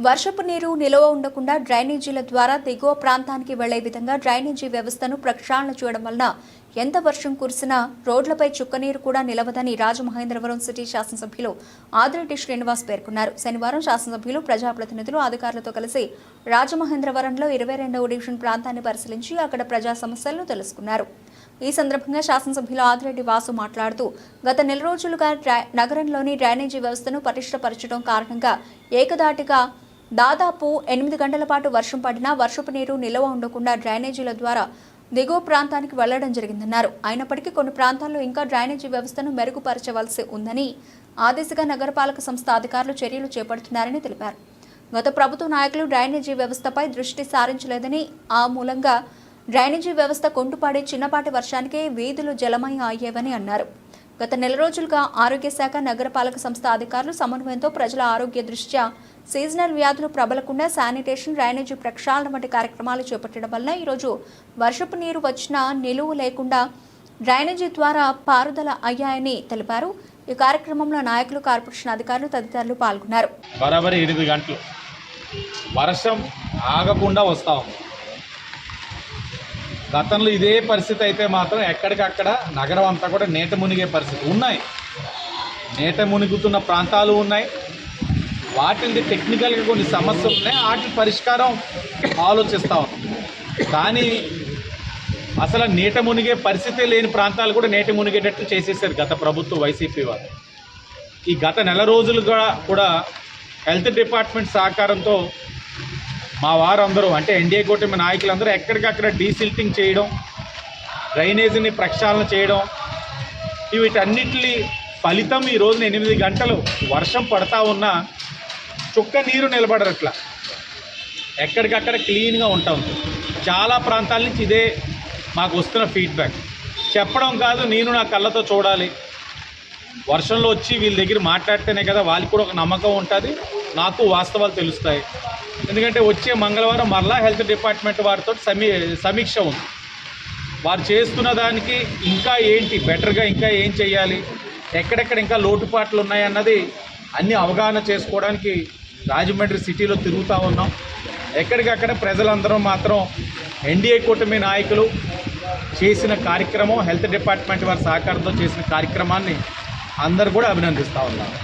వర్షపు నీరు నిల్వ ఉండకుండా డ్రైనేజీల ద్వారా దిగువ ప్రాంతానికి వెళ్ళే విధంగా డ్రైనేజీ వ్యవస్థను ప్రక్షాళన చేయడం వలన ఎంత వర్షం కురిసినా రోడ్లపై చుక్కనీరు కూడా నిలవదని రాజమహేంద్రవరం సిటీ శాసనసభ్యులు ఆదిరెడ్డి శ్రీనివాస్ పేర్కొన్నారు. శనివారం శాసనసభ్యులు ప్రజాప్రతినిధులు అధికారులతో కలిసి రాజమహేంద్రవరంలో ఇరవై రెండవ డివిజన్ ప్రాంతాన్ని పరిశీలించి అక్కడ ప్రజా సమస్యలను తెలుసుకున్నారు. ఈ సందర్భంగా శాసనసభ్యులు ఆదిరెడ్డి వాసు మాట్లాడుతూ గత నెల రోజులుగా డ్రై- నగరంలోని డ్రైనేజీ వ్యవస్థను పటిష్టపరచడం కారణంగా ఏకదాటిగా దాదాపు ఎనిమిది గంటల పాటు వర్షం పడినా వర్షపు నీరు నిల్వ ఉండకుండా డ్రైనేజీల ద్వారా దిగువ ప్రాంతానికి వెళ్ళడం జరిగిందన్నారు. అయినప్పటికీ కొన్ని ప్రాంతాల్లో ఇంకా డ్రైనేజీ వ్యవస్థను మెరుగుపరచవలసి ఉందని ఆ దిశగా నగరపాలక సంస్థ అధికారులు చర్యలు చేపడుతున్నారని తెలిపారు. గత ప్రభుత్వ నాయకులు డ్రైనేజీ వ్యవస్థపై దృష్టి సారించలేదని ఆ మూలంగా డ్రైనేజీ వ్యవస్థ కొంటుపాడి చిన్నపాటి వర్షానికే వీధులు జలమయం అయ్యేవని అన్నారు. గత నెల రోజులుగా ఆరోగ్య శాఖ నగరపాలక సంస్థ అధికారులు సమన్వయంతో ప్రజల ఆరోగ్య దృష్ట్యా సీజనల్ వ్యాధులు ప్రబలకుండా శానిటేషన్ డ్రైనేజీ ప్రక్షాళన వంటి కార్యక్రమాలు చేపట్టడం వల్ల ఈరోజు వర్షపు నీరు వచ్చినా నిలువు లేకుండా డ్రైనేజీ ద్వారా పారుదల అయ్యాయని తెలిపారు. ఈ కార్యక్రమంలో నాయకులు కార్పొరేషన్ అధికారులు తదితరులు పాల్గొన్నారు. బరాబరి ఎనిమిది గంటలు. వర్షం ఆగకుండా వస్తా ఉంది. గతంలో ఇదే పరిస్థితి అయితే మాత్రం ఎక్కడికక్కడ నగరం అంతా కూడా నేట మునిగే పరిస్థితి ఉన్నాయి. నేట మునుగుతున్న ప్రాంతాలు ఉన్నాయి. వాటిని టెక్నికల్గా కొన్ని సమస్యలు ఉన్నాయి. వాటి పరిష్కారం ఆలోచిస్తూ ఉన్నాం. కానీ అసలు నీట మునిగే పరిస్థితి లేని ప్రాంతాలు కూడా నేట మునిగేటట్టు చేసేసారు గత ప్రభుత్వం వైసీపీ వాళ్ళు. ఈ గత నెల రోజులుగా కూడా హెల్త్ డిపార్ట్మెంట్ సహకారంతో మా వారందరూ అంటే ఎన్డీఏ కూటమి నాయకులందరూ ఎక్కడికక్కడ డీసిల్టింగ్ చేయడం డ్రైనేజీని ప్రక్షాళన చేయడం వీటన్నిటి ఫలితం ఈ రోజున ఎనిమిది గంటలు వర్షం పడతా ఉన్నా చుక్క నీరు నిలబడరట్లా ఎక్కడికక్కడ క్లీన్గా ఉంటాం. చాలా ప్రాంతాల నుంచి ఇదే మాకు వస్తున్న ఫీడ్బ్యాక్ చెప్పడం కాదు నేను నా కళ్ళతో చూడాలి. వర్షంలో వచ్చి వీళ్ళ దగ్గర మాట్లాడితేనే కదా వాళ్ళకి కూడా ఒక నమ్మకం ఉంటుంది. నాకు వాస్తవాలు తెలుస్తాయి. ఎందుకంటే వచ్చే మంగళవారం మరలా హెల్త్ డిపార్ట్మెంట్ వారితో సమీ సమీక్ష ఉంది. వారు చేస్తున్న దానికి ఇంకా ఏంటి? బెటర్గా ఇంకా ఏం చేయాలి ఎక్కడెక్కడ ఇంకా లోటుపాట్లు ఉన్నాయన్నది అన్ని అవగాహన చేసుకోవడానికి రాజమండ్రి సిటీలో తిరుగుతూ ఉన్నాం. ఎక్కడికక్కడ ప్రజలందరం మాత్రం ఎన్డీఏ కూటమి నాయకులు చేసిన కార్యక్రమం హెల్త్ డిపార్ట్మెంట్ వారి సహకారంతో చేసిన కార్యక్రమాన్ని అందరు కూడా అభినందిస్తూ ఉన్నారు.